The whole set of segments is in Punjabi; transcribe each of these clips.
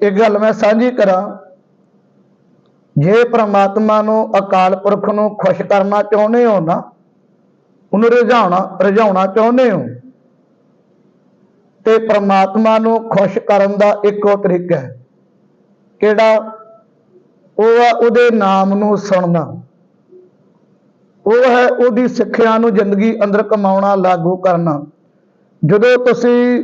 ਇੱਕ ਗੱਲ ਮੈਂ ਸਾਂਝੀ ਕਰਾਂ, ਜੇ ਪ੍ਰਮਾਤਮਾ ਨੂੰ ਅਕਾਲ ਪੁਰਖ ਨੂੰ ਖੁਸ਼ ਕਰਨਾ ਚਾਹੁੰਦੇ ਹੋ ਨਾ, ਉਹਨੂੰ ਰਝਾਉਣਾ ਰਝਾਉਣਾ ਚਾਹੁੰਦੇ ਹੋ, ਤੇ ਪ੍ਰਮਾਤਮਾ ਨੂੰ ਖੁਸ਼ ਕਰਨ ਦਾ ਇੱਕੋ ਤਰੀਕਾ ਹੈ। ਕਿਹੜਾ? ਉਹ ਹੈ ਉਹਦੇ ਨਾਮ ਨੂੰ ਸੁਣਨਾ। ਉਹ ਹੈ ਉਹਦੀ ਸਿੱਖਿਆ ਨੂੰ ਜ਼ਿੰਦਗੀ ਅੰਦਰ ਕਮਾਉਣਾ, ਲਾਗੂ ਕਰਨਾ। ਜਦੋਂ ਤੁਸੀਂ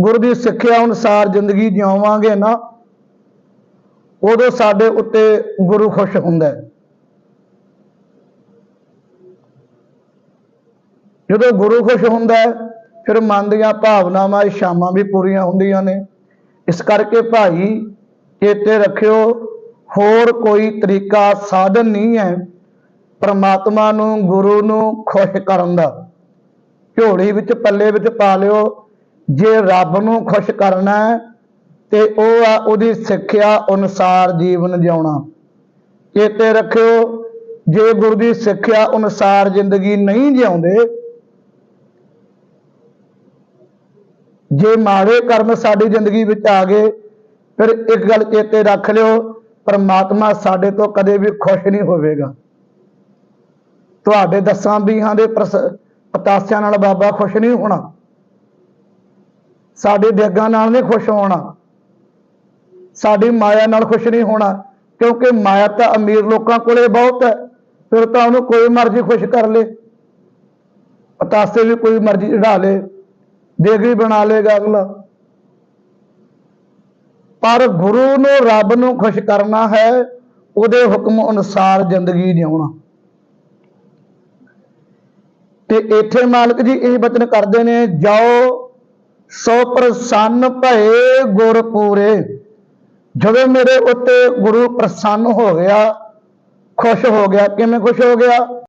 ਗੁਰੂ ਦੀ ਸਿੱਖਿਆ ਅਨੁਸਾਰ ਜ਼ਿੰਦਗੀ ਜਿਉਵਾਂਗੇ ਨਾ, ਉਦੋਂ ਸਾਡੇ ਉੱਤੇ ਗੁਰੂ ਖੁਸ਼ ਹੁੰਦਾ ਹੈ। ਜਦੋਂ ਗੁਰੂ ਖੁਸ਼ ਹੁੰਦਾ ਹੈ, ਫਿਰ ਮਨ ਦੀਆਂ ਭਾਵਨਾਵਾਂ, ਇਛਾਵਾਂ ਵੀ ਪੂਰੀਆਂ ਹੁੰਦੀਆਂ ਨੇ। ਇਸ ਕਰਕੇ ਭਾਈ, ਚੇਤੇ ਰੱਖਿਓ, ਹੋਰ ਕੋਈ ਤਰੀਕਾ, ਸਾਧਨ ਨਹੀਂ ਹੈ ਪਰਮਾਤਮਾ ਨੂੰ, ਗੁਰੂ ਨੂੰ ਖੁਸ਼ ਕਰਨ ਦਾ। ਝੋਲੀ ਵਿੱਚ, ਪੱਲੇ ਵਿੱਚ ਪਾ ਲਿਓ ਜੇ ਰੱਬ ਨੂੰ ਖੁਸ਼ ਕਰਨਾ ਤੇ ਉਹ ਆ ਉਹਦੀ ਸਿੱਖਿਆ ਅਨੁਸਾਰ ਜੀਵਨ ਜਿਉਣਾ। ਚੇਤੇ ਰੱਖਿਓ, ਜੇ ਗੁਰੂ ਦੀ ਸਿੱਖਿਆ ਅਨੁਸਾਰ ਜ਼ਿੰਦਗੀ ਨਹੀਂ ਜਿਉਂਦੇ, ਜੇ ਮਾੜੇ ਕਰਮ ਸਾਡੀ ਜ਼ਿੰਦਗੀ ਵਿੱਚ ਆ ਗਏ, ਫਿਰ ਇੱਕ ਗੱਲ ਚੇਤੇ ਰੱਖ ਲਿਓ, ਪਰਮਾਤਮਾ ਸਾਡੇ ਤੋਂ ਕਦੇ ਵੀ ਖੁਸ਼ ਨਹੀਂ ਹੋਵੇਗਾ। ਤੁਹਾਡੇ ਦਸਾਂ ਵੀਹਾਂ ਦੇ ਪ੍ਰਸ- ਪਤਾਸਿਆਂ ਨਾਲ ਬਾਬਾ ਖੁਸ਼ ਨਹੀਂ ਹੋਣਾ। ਸਾਡੇ ਦੇਗਾਂ ਨਾਲ ਨਹੀਂ ਖੁਸ਼ ਹੋਣਾ। ਸਾਡੀ ਮਾਇਆ ਨਾਲ ਖੁਸ਼ ਨਹੀਂ ਹੋਣਾ, ਕਿਉਂਕਿ ਮਾਇਆ ਤਾਂ ਅਮੀਰ ਲੋਕਾਂ ਕੋਲੇ ਬਹੁਤ ਹੈ, ਫਿਰ ਤਾਂ ਉਹਨੂੰ ਕੋਈ ਮਰਜ਼ੀ ਖੁਸ਼ ਕਰ ਲੇ। ਪਤਾਸੇ ਵੀ ਕੋਈ ਮਰਜ਼ੀ ਚੜਾ ਲੇ ਦੇਗੀ ਬਣਾ ਲੇਗਾ ਅਗਲਾ। ਪਰ ਗੁਰੂ ਨੂੰ ਰੱਬ ਨੂੰ ਖੁਸ਼ ਕਰਨਾ ਹੈ, ਉਹਦੇ ਹੁਕਮ ਅਨੁਸਾਰ ਜ਼ਿੰਦਗੀ ਜਿਉਣਾ। ਤੇ ਇੱਥੇ ਮਾਲਕ ਜੀ ਇਹ ਬਚਨ ਕਰਦੇ ਨੇ, ਜਾਓ ਸੋ ਪ੍ਰਸੰਨ ਭਏ ਗੁਰ ਪੂਰੇ। ਜਦੋਂ ਮੇਰੇ ਉੱਤੇ ਗੁਰੂ ਪ੍ਰਸੰਨ ਹੋ ਗਿਆ, ਖੁਸ਼ ਹੋ ਗਿਆ, ਕਿਵੇਂ ਖੁਸ਼ ਹੋ ਗਿਆ?